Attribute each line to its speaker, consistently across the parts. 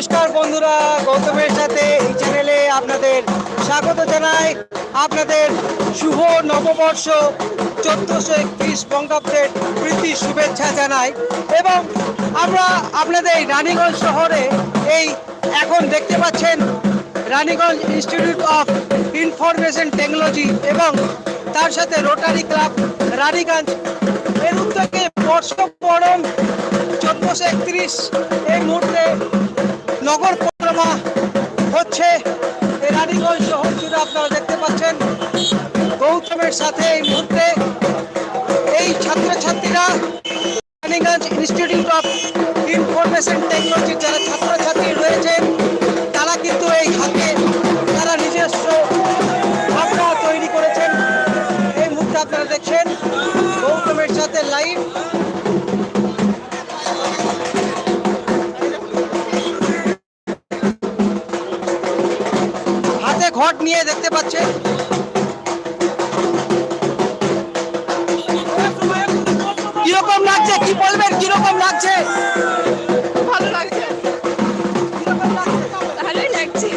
Speaker 1: নমস্কার বন্ধুরা, গৌতমের সাথে এই চ্যানেলে আপনাদের স্বাগত জানাই। আপনাদের শুভ নববর্ষ, চোদ্দোশো একত্রিশ বঙ্গাব্দের প্রীতি শুভেচ্ছা জানাই। এবং আমরা আপনাদের এই রানীগঞ্জ শহরে এই এখন দেখতে পাচ্ছেন Raniganj institute of information technology এবং তার সাথে রোটারি ক্লাব রানীগঞ্জ। এর উদ্যোগে বর্ষবরণ চোদ্দোশো একত্রিশ এই মুহূর্তে নগর পরিক্রমা হচ্ছে রানীগঞ্জ শহর জুড়ে আপনারা দেখতে পাচ্ছেন। গৌতমের সাথে এই মুহূর্তে নিয়ে দেখতে পাচ্ছেন। কীরকম লাগছে? কি বলবেন? কীরকম লাগছে?
Speaker 2: ভালো লাগছে। ভালোই লাগছে।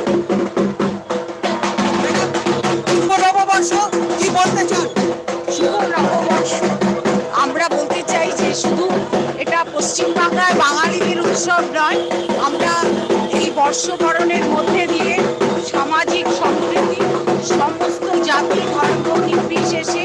Speaker 1: শুভ নববর্ষ কি বলতে চান?
Speaker 2: শুভ নববর্ষ। আমরা বলতে চাই যে শুধু এটা পশ্চিমবাংলায় বাঙালিদের উৎসব নয় আমরা এই বর্ষবরণের মধ্যে দিয়ে সামাজিক সম্প্রীতি সমস্ত জাতি ধর্ম নির্বিশেষে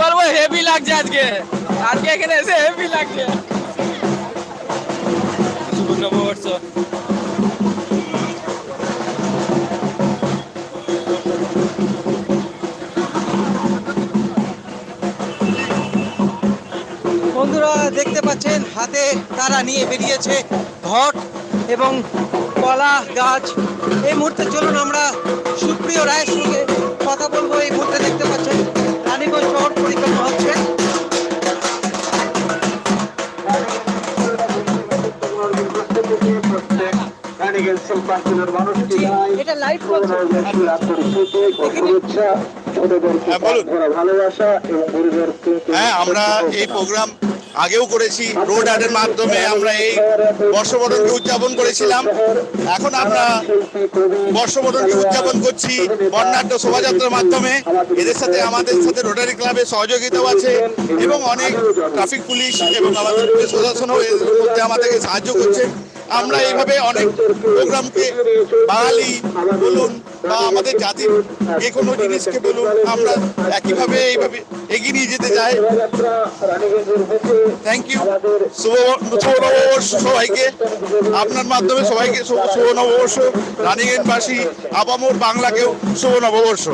Speaker 3: বলব হেভি লাগছে আজকে। আজকে এখানে এসে হেভি লাগছে।
Speaker 1: বন্ধুরা, দেখতে পাচ্ছেন, হাতে তারা নিয়ে বেরিয়েছে ঘট এবং কলা গাছ। এই মুহূর্তে চলুন আমরা সুপ্রিয় রায়ের সঙ্গে কথা বলব। এই মুহূর্তে দেখতে পাচ্ছেন রানীগঞ্জ শহর পরিক্রমা হচ্ছে এটা লাইভ।
Speaker 4: ভালোবাসা এবং
Speaker 5: হ্যাঁ আমরা এই প্রোগ্রাম আগেও করেছি রোড আর্টের মাধ্যমে আমরা এই বর্ষবরণকে উদযাপন করেছিলাম। এখন আমরা বর্ষবরণকে উদযাপন করছি বর্ণাঢ্য শোভাযাত্রার মাধ্যমে। এদের সাথে আমাদের সাথে রোটারি ক্লাবের সহযোগিতাও আছে এবং অনেক ট্রাফিক পুলিশ এবং আমাদের পুলিশ প্রশাসনও এর মধ্যে আমাদেরকে সাহায্য করছে। আমরা এইভাবে অনেক প্রোগ্রামকে বাঙালি বলুন বা আমাদের জাতির যে কোনো জিনিসকে বলুন, আমরা একইভাবে এইভাবে এগিয়ে নিয়ে যেতে চাই। থ্যাংক ইউ শুভ শুভ নববর্ষ সবাইকে। আপনার মাধ্যমে সবাইকে শুভ নববর্ষ রানীগঞ্জবাসী আপামোর বাংলাকেও শুভ নববর্ষ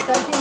Speaker 5: সেটাই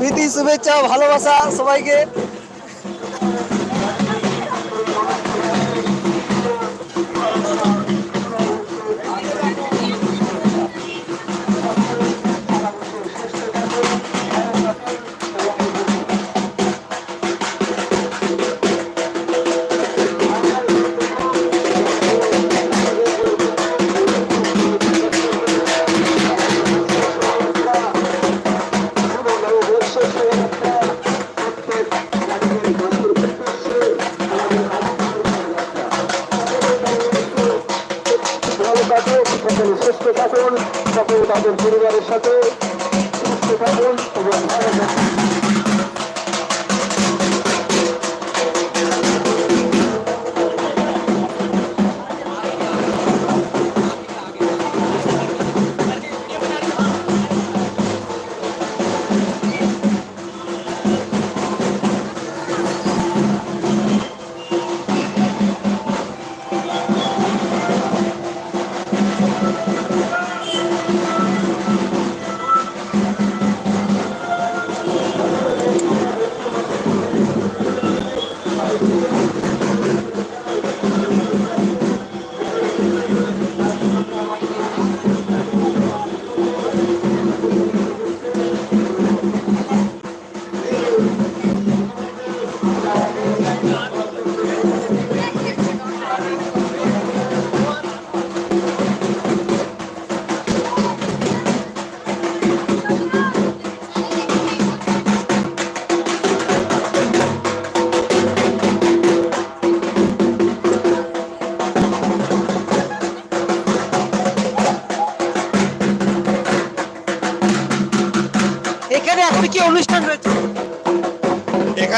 Speaker 5: প্রীতি শুভেচ্ছা ভালোবাসা সবাইকে। এখানে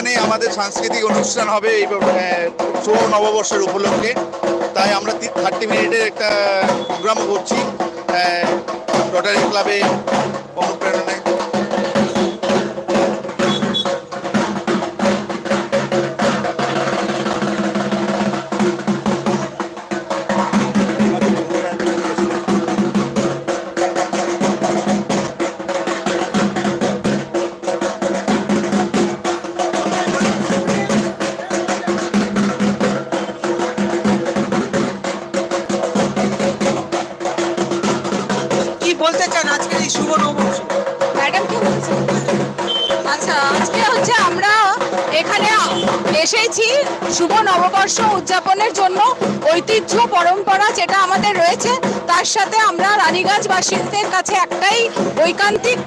Speaker 5: এখানে
Speaker 6: আমাদের সাংস্কৃতিক অনুষ্ঠান হবে এই ষোলো নববর্ষের উপলক্ষে। তাই আমরা থার্টি মিনিটের একটা প্রোগ্রাম করছি রোটারি ক্লাবে
Speaker 2: হচ্ছে আমরা এখানে এসেছি শুভ নববর্ষ উদযাপনের জন্য। ঐতিহ্য, পরম্পরা যেটা আমাদের রয়েছে, তার সাথে আমরা রানীগঞ্জবাসীদের কাছে একটাই ঐকান্তিক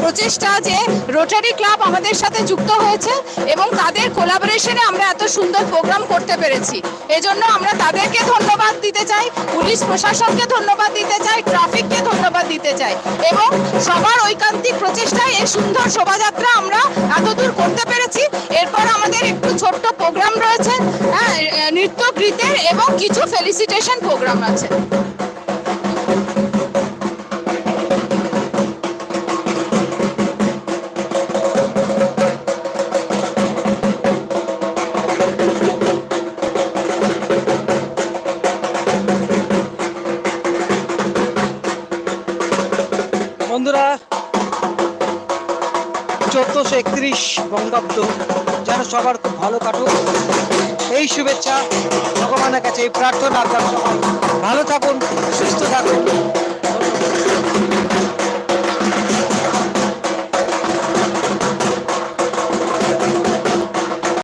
Speaker 2: প্রচেষ্টা যে রোটারি ক্লাব আমাদের সাথে যুক্ত হয়েছে এবং তাদের কোলাবোরেশনে আমরা এত সুন্দর প্রোগ্রাম করতে পেরেছি। এজন্য আমরা তাদেরকে ধন্যবাদ দিতে চাই, পুলিশ প্রশাসনকে ধন্যবাদ দিতে চাই ট্রাফিককে ধন্যবাদ দিতে চাই এবং সবার ঐকান্তিক প্রচেষ্টায় এই সুন্দর শোভাযাত্রা আমরা এতদূর করতে পেরেছি। এরপর আমাদের একটু ছোট্ট প্রোগ্রাম রয়েছে হ্যাঁ নৃত্য গীতের এবং কিছু ফেলিসিটেশন প্রোগ্রাম আছে।
Speaker 1: চোদ্দোশো একত্রিশ বঙ্গাব্দ, যেন সবার খুব ভালো কাটুক। এই শুভেচ্ছা ভগবানের কাছে, এই প্রার্থনা আপনার সবাই ভালো থাকুন, সুস্থ থাকুন।